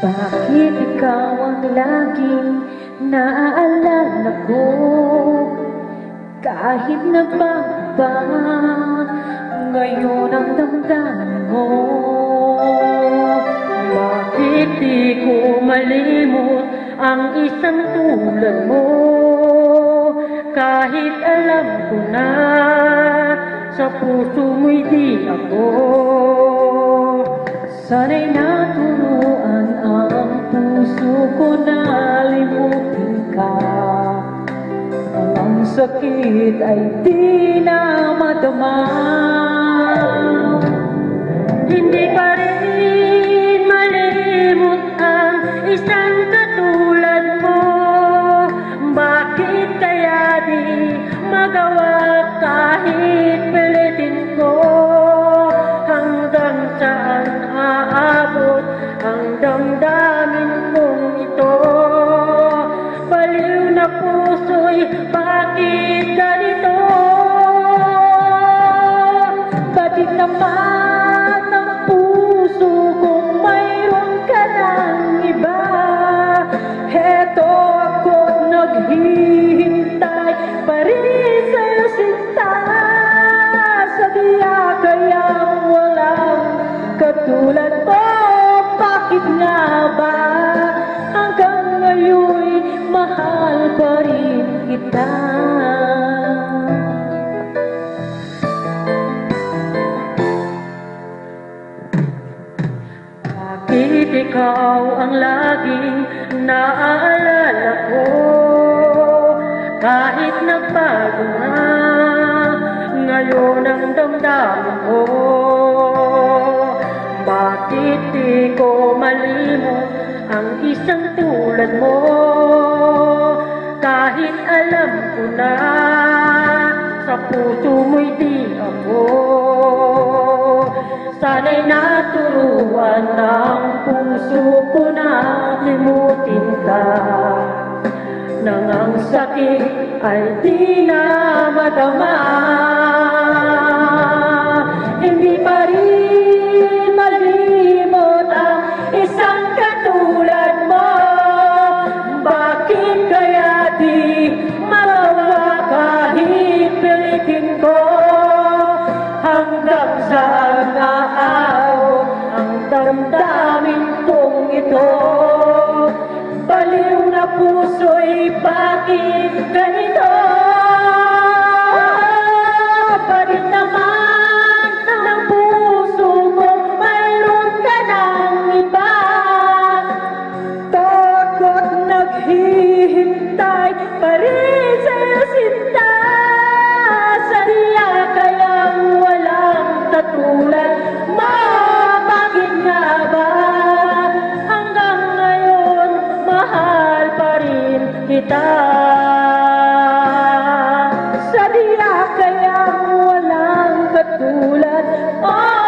Bakit ikaw ang laging naaalala ko? Kahit nagbago Ngayon ang damdamin mo. Bakit di ko malimot Ang isang tulad mo? Kahit alam ko na Sa puso mo'y di ako Sana'y naturuan sakit ay di na madama. Hindi pa rin malimot ang isang katulad mo. Bakit kaya di magawa kahit pilitin ko? Hanggang saan aabot ang damdamin kong ito? Baliw na puso'y Bakit naman ang puso kung mayroon ka ng iba? Heto ako't naghihintay pa rin sa'yo sinta Sadya kaya walang katulad mo Bakit nga ba ikaw ang laging naaalala ko. Kahit nagbago na Ngayon ang damdamin ko. Bakit di ko malimot Ang isang tulad mo? Kahit alam ko na Sa puso mo'y di ako. Sana'y naturuan ng puso ko na limutin ka. Nang ang sakit ay di na madama puso'y kita. Sadya kaya walang katulad. Mo